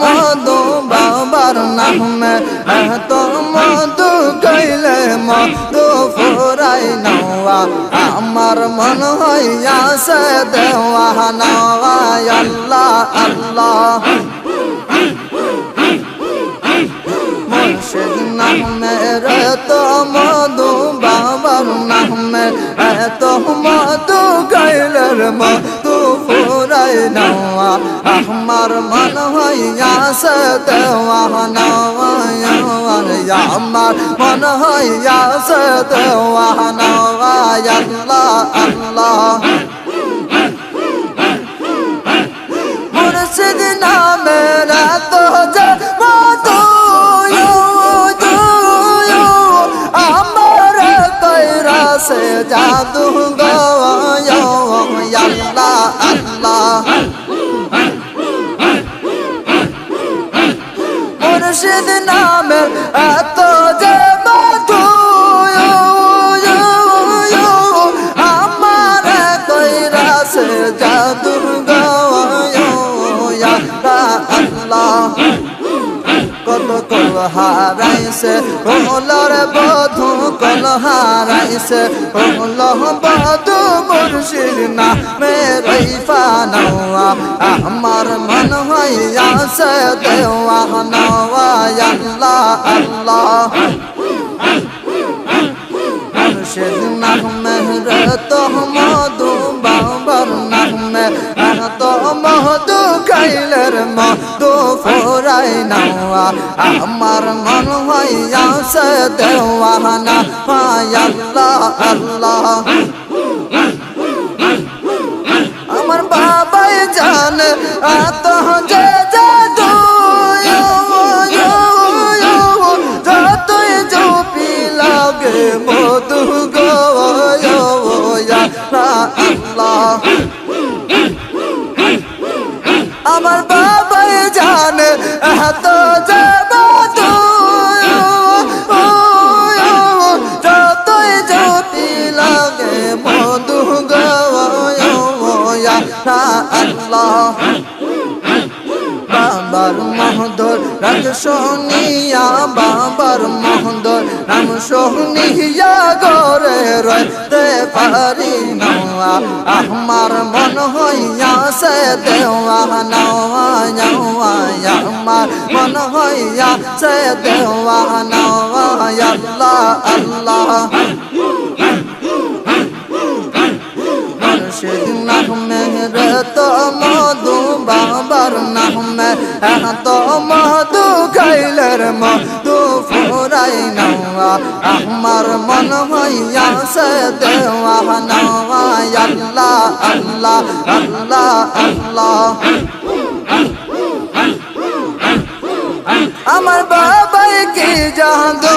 মধু বাবার নামে তো মধু কইলে মধু ফুরাই নওয়া। আমার মন হইয়া সে দেওয়া নওয়া আল্লাহ আল্লাহ। মুর্শিদ নামে তো মধু বাবার নামে তো মধু কইলে মধু নেওয়া, আমার মন হইয়াছে দেওয়া নেওয়া আমার মন হইয়াছে দেওয়া নেওয়া, আল্লাহ আল্লাহ। মুর্শিদ নামের তো যে মধু আমার কইরা কইরা সে জাদু আল্লাহ কত কল হারাইছে ওলর বধু কল হারাইছে ওল বধু মুর্শিদ না মেরই ফানওয়া আমার মন হইয়াছে দেওয়া নওয়া আল্লাহ আল্লাহ মুর্শিদ নামের তো খাইলের তো ফোরাই নাওয়া আমার মন হইয়াছে দেওয়া না আল্লাহ আল্লাহ। আমার বাবাই জানে জানে এত যে মধু যতই জপি লাগে মধু গো আল্লাহ। বাবার মহদর রাগ সোনিয়া বাবার মহদর রাম সোনিয়া গরে রইতে পারি নওয়া আমার মন হইয়াছে দেওয়া নওয়া আমার মন হইয়াছে দেওয়া নওয়া আল্লাহ আল্লাহ। মুর্শিদ নামের তো মধু বাবার নামে তো মধু ফুরাই নওয়া, আমার মন হইয়াছে দেওয়া নওয়া। আল্লাহ আল্লাহ আল্লাহ আল্লাহ। আমার বাবাই কি জাদু